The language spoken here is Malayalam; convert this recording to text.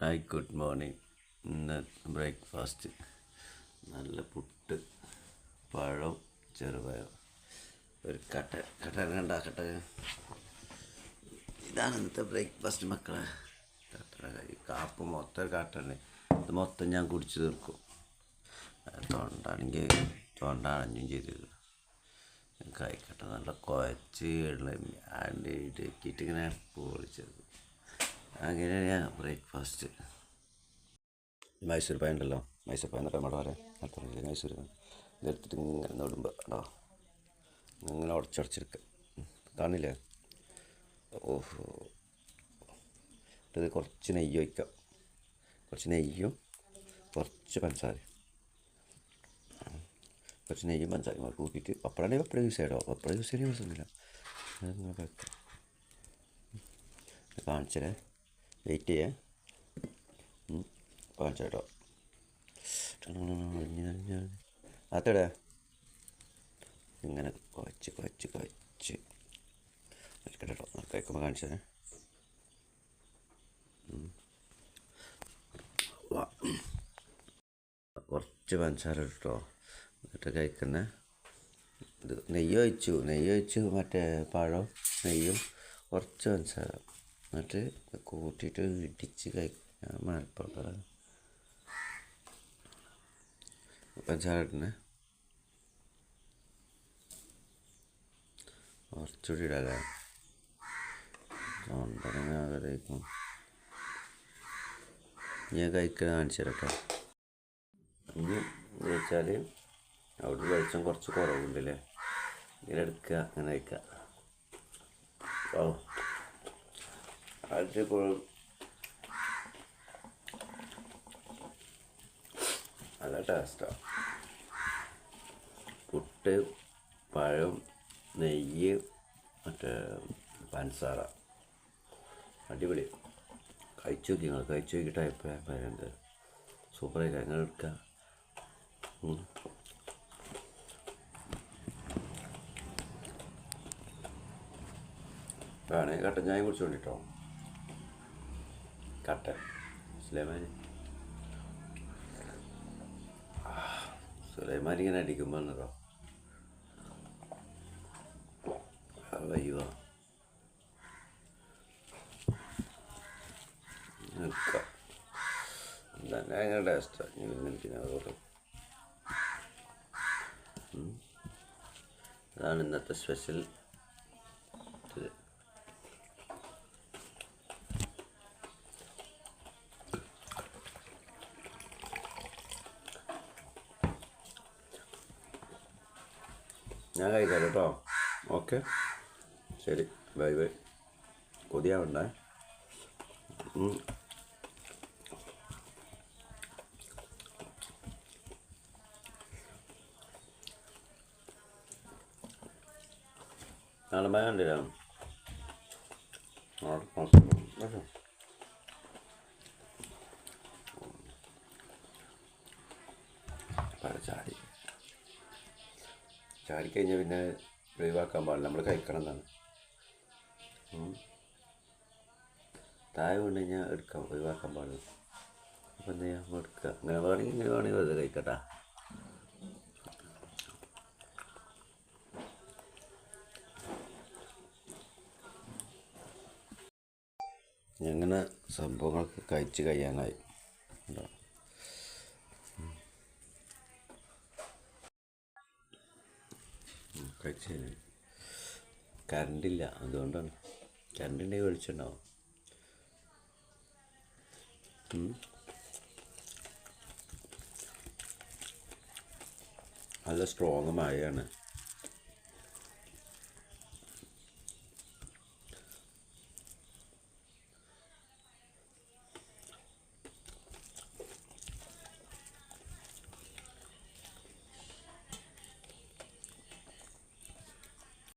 Hi good morning. ഇന്ന് ബ്രേക്ക്ഫാസ്റ്റ്. നല്ല പുട്ട് പഴം ചെറുപഴം ഒരു കട്ട കട്ട ഉണ്ടാക്കട്ടെ ഇതാണ് ഇന്നത്തെ ബ്രേക്ക്ഫാസ്റ്റ് മക്കളെ. കട്ട ഈ കാപ്പ് മൊത്തം കട്ടന്നെ ഇത് മൊത്തം ഞാൻ കുടിച്ചു തീർക്കും. തൊണ്ടാണെങ്കിൽ തൊണ്ട അണഞ്ഞും ചെയ്തു കഴിക്കട്ടെ. നല്ല കുഴച്ച് അണ്ടി ഇടക്കിയിട്ട് ഇങ്ങനെ പൊളിച്ചത് അങ്ങനെയാണ് ബ്രേക്ക്ഫാസ്റ്റ് മൈസൂർ പായ ഉണ്ടല്ലോ. മൈസൂർ പായ എന്നിട്ട് നമ്മുടെ വരെ. അടുത്ത മൈസൂർ ഇതെടുത്തിട്ട് ഇങ്ങനെ നടുമ്പോൾ കേട്ടോ ഇങ്ങനെ ഉടച്ചുടച്ചെടുക്കുക കാണില്ലേ? ഓഹോ. ഇത് കുറച്ച് നെയ്യ് ഒഴിക്കാം. കുറച്ച് നെയ്യും കുറച്ച് പഞ്ചസാര കുറച്ച് നെയ്യും പഞ്ചസാരയും കൂടെ കൂട്ടിയിട്ട് പപ്പടാണെങ്കിൽ പപ്പടം യൂസ് ചെയ്യട്ടോ. പപ്പടം യൂസ് ചെയ്യാൻ യൂസ് ഒന്നുമില്ല കാണിച്ചേ വെയിറ്റ് ചെയ്യാം കാണിച്ചേട്ടോ അത്തട ഇങ്ങനെ കുഴച്ച് കുഴച്ച് കുഴച്ച് കേട്ടോ. കേൾക്കുമ്പോൾ കാണിച്ചേ. കുറച്ച് പഞ്ചസാര ഇട്ടോ. എന്നിട്ട് കഴിക്കുന്ന ഇത് നെയ്യ് ഒഴിച്ചു. നെയ്യ് ഒഴിച്ചു മറ്റേ പഴം നെയ്യും കുറച്ച് പഞ്ചസാര. എന്നിട്ട് കൂട്ടിയിട്ട് ഇടിച്ച് കഴിക്കാൻ മലപ്പുറം പഞ്ചസാര ഇടണേ കുറച്ചുകൂടി ഇടാല്ലേ തൊണ്ടനെ ആഗ്രഹിക്കും. ഞാൻ കഴിക്കണ കാണിച്ചു തരട്ടോ. ഇനി വെച്ചാൽ അവിടെ വെളിച്ചം കുറച്ച് കുറവുണ്ടല്ലേ ഇങ്ങനെ എടുക്കുക അങ്ങനെ കഴിക്കുക. ഓ അടിപൊളി നല്ല ടേസ്റ്റാണ് പുട്ട് പഴം നെയ്യ് മറ്റേ പഞ്ചസാര അടിപൊളി. കഴിച്ചു നോക്കി നിങ്ങൾ കഴിച്ചു നോക്കിയിട്ട് അഭിപ്രായം പറയുന്നത് സൂപ്പറായി അങ്ങനെ എടുക്കുക. വേണേ കട്ടൻ ചായ കുടിച്ചോണ്ടിട്ടോ. കട്ടൻ സുലൈമാനി സുലൈമാനി ഇങ്ങനെ അടിക്കുമ്പോൾ കേട്ടോ അയ്യോ. നിൽക്കാം. എന്താ ഭയങ്കര ടേസ്റ്റാണ് ഇങ്ങനെ അതോടെ അതാണ് ഇന്നത്തെ സ്പെഷ്യൽ ഞാൻ കഴിക്കാം കേട്ടോ ഓക്കെ. ശരി. Bye bye. കൊതിയാവണ്ടേ. നാളെ ഉണ്ടില്ല ചാടി ചാടിക്കഴിഞ്ഞാൽ പിന്നെ ഒഴിവാക്കാൻ പാടില്ല. നമ്മൾ കഴിക്കണം എന്നാണ്. താഴെ വീണ് കഴിഞ്ഞാൽ എടുക്കാം. ഒഴിവാക്കാൻ പാടില്ല. അപ്പം എന്ത് നമ്മൾ എടുക്കുക. അങ്ങനെ വേണമെങ്കിൽ ഇങ്ങനെ വേണമെങ്കിൽ വെറുതെ കഴിക്കട്ടാ. അങ്ങനെ സംഭവങ്ങളൊക്കെ കഴിച്ച് കഴിയാനായി. ഉണ്ടോ? ഉം, ചെയ്യുന്നത് കറണ്ടില്ല അതുകൊണ്ടാണ്. കറണ്ട് ഉണ്ടെങ്കിൽ വിളിച്ചിട്ടുണ്ടാവും നല്ല സ്ട്രോങ് മഴയാണ്.